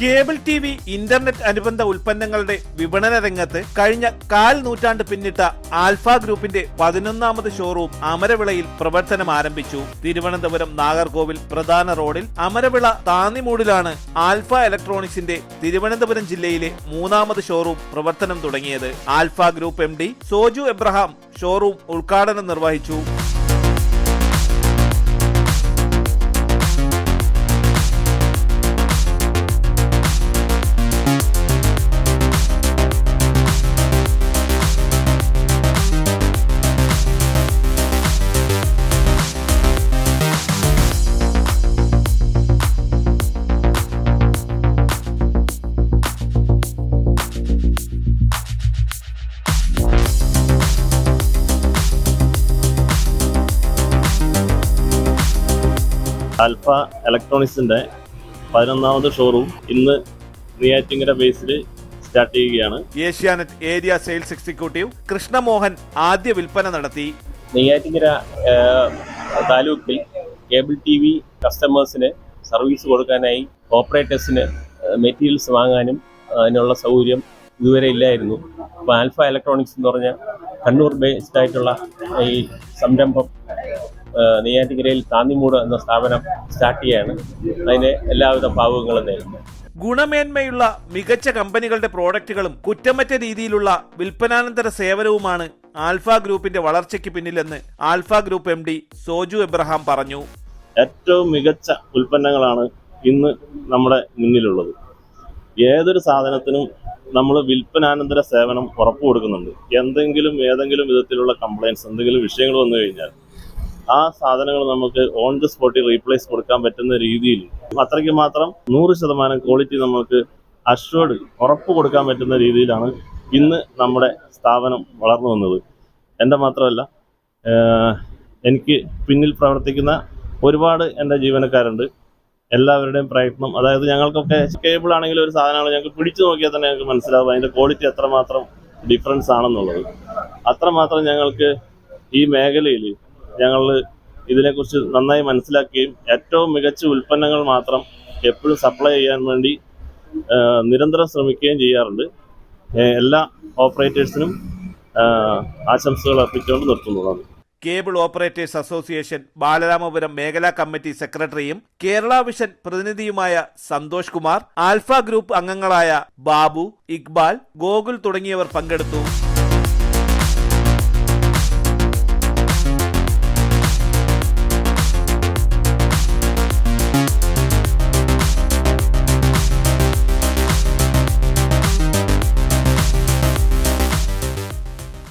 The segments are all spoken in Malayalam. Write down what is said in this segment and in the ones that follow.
കേബിൾ ടി വി ഇന്റർനെറ്റ് അനുബന്ധ ഉൽപ്പന്നങ്ങളുടെ വിപണന രംഗത്ത് കഴിഞ്ഞ കാൽ നൂറ്റാണ്ട് പിന്നിട്ട ആൽഫ ഗ്രൂപ്പിന്റെ പതിനൊന്നാമത് ഷോറൂം അമരവിളയിൽ പ്രവർത്തനം ആരംഭിച്ചു. തിരുവനന്തപുരം നാഗർകോവിൽ പ്രധാന റോഡിൽ അമരവിള താന്നിമൂടിലാണ് ആൽഫ ഇലക്ട്രോണിക്സിന്റെ തിരുവനന്തപുരം ജില്ലയിലെ മൂന്നാമത് ഷോറൂം പ്രവർത്തനം തുടങ്ങിയത്. Alpha Group M Soju Abraham showroom ഉദ്ഘാടനം നിർവഹിച്ചു. ആൽഫ ഇലക്ട്രോണിക്സിന്റെ പതിനൊന്നാമത് ഷോറൂം ഇന്ന് നെയ്യാറ്റിങ്ങര ബേസിൽ സ്റ്റാർട്ട് ചെയ്യുകയാണ്. Asianet area sales executive Krishnamohan ആദ്യ വിൽപ്പന നടത്തി. നെയ്യാറ്റിങ്ങര താലൂക്കിൽ കേബിൾ ടി വി കസ്റ്റമേഴ്സിന് സർവീസ് കൊടുക്കാനായി ഓപ്പറേറ്റേഴ്സിന് മെറ്റീരിയൽസ് വാങ്ങാനും അതിനുള്ള സൗകര്യം ഇതുവരെ ഇല്ലായിരുന്നു. അപ്പോൾ ആൽഫ ഇലക്ട്രോണിക്സ് എന്ന് പറഞ്ഞ കണ്ണൂർ ബേസ്ഡ് ആയിട്ടുള്ള ഈ സംരംഭം ഏഹ്, നെയ്യാറ്റിങ്കരയിൽ താന്നിമൂട് എന്ന സ്ഥാപനം സ്റ്റാർട്ട് ചെയ്യാണ്. അതിന് എല്ലാവിധ ഭാവുകങ്ങളും നേരുന്നു ഗുണമേന്മയുള്ള മികച്ച കമ്പനികളുടെ പ്രോഡക്റ്റുകളും കുറ്റമറ്റ രീതിയിലുള്ള വിൽപ്പനാനന്തര സേവനവുമാണ് ആൽഫ ഗ്രൂപ്പിന്റെ വളർച്ചയ്ക്ക് പിന്നിലെന്ന് Alpha Group M D Soju Abraham പറഞ്ഞു. ഏറ്റവും മികച്ച ഉൽപ്പന്നങ്ങളാണ് ഇന്ന് നമ്മുടെ മുന്നിലുള്ളത്. ഏതൊരു സാധനത്തിനും നമ്മൾ വിൽപ്പനാനന്തര സേവനം ഉറപ്പു കൊടുക്കുന്നുണ്ട് എന്തെങ്കിലും ഏതെങ്കിലും വിധത്തിലുള്ള കംപ്ലയിൻസ് എന്തെങ്കിലും വിഷയങ്ങൾ വന്നു കഴിഞ്ഞാൽ ആ സാധനങ്ങൾ നമുക്ക് ഓൺ ദി സ്പോട്ടിൽ റീപ്ലേസ് കൊടുക്കാൻ പറ്റുന്ന രീതിയിൽ. അത്രയ്ക്ക് മാത്രം നൂറ് ശതമാനം ക്വാളിറ്റി നമുക്ക് അഷ്വേർഡ് ഉറപ്പ് കൊടുക്കാൻ പറ്റുന്ന രീതിയിലാണ് ഇന്ന് നമ്മുടെ സ്ഥാപനം വളർന്നു വന്നത്. എന്റെ മാത്രമല്ല എനിക്ക് പിന്നിൽ പ്രവർത്തിക്കുന്ന ഒരുപാട് എന്റെ ജീവനക്കാരുണ്ട്. എല്ലാവരുടെയും പ്രയത്നം അതായത് ഞങ്ങൾക്കൊക്കെ കേബിൾ ആണെങ്കിലും ഒരു സാധനമാണ് ഞങ്ങൾക്ക് പിടിച്ചു നോക്കിയാൽ തന്നെ ഞങ്ങൾക്ക് മനസ്സിലാവും അതിന്റെ ക്വാളിറ്റി എത്രമാത്രം ഡിഫറൻസ് ആണെന്നുള്ളത്. അത്രമാത്രം ഞങ്ങൾക്ക് ഈ മേഖലയിൽ ഞങ്ങൾ ഇതിനെക്കുറിച്ച് നന്നായി മനസ്സിലാക്കുകയും ഏറ്റവും മികച്ച ഉൽപ്പന്നങ്ങൾ മാത്രം എപ്പോഴും സപ്ലൈ ചെയ്യാൻ വേണ്ടി നിരന്തരം ശ്രമിക്കുകയും ചെയ്യാറുണ്ട്. എല്ലാ ഓപ്പറേറ്റേഴ്സിനും ആശംസകൾ അർപ്പിച്ചുകൊണ്ട് നിർത്തുന്നതാണ്. കേബിൾ ഓപ്പറേറ്റേഴ്സ് അസോസിയേഷൻ ബാലരാമപുരം മേഖലാ കമ്മിറ്റി സെക്രട്ടറിയും കേരള വിഷൻ പ്രതിനിധിയുമായ സന്തോഷ് കുമാർ ആൽഫ ഗ്രൂപ്പ് അംഗങ്ങളായ ബാബു ഇക്ബാൽ ഗോകുൽ തുടങ്ങിയവർ പങ്കെടുത്തു.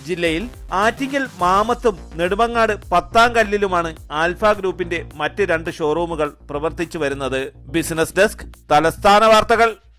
ജില്ലയിൽ ആറ്റിങ്ങൽ മാമത്തും നെടുമങ്ങാട് പത്താം കല്ലിലുമാണ് ആൽഫ ഗ്രൂപ്പിന്റെ മറ്റ് രണ്ട് ഷോറൂമുകൾ പ്രവർത്തിച്ചു വരുന്നത്. ബിസിനസ് ഡെസ്ക് തലസ്ഥാന വാർത്തകൾ.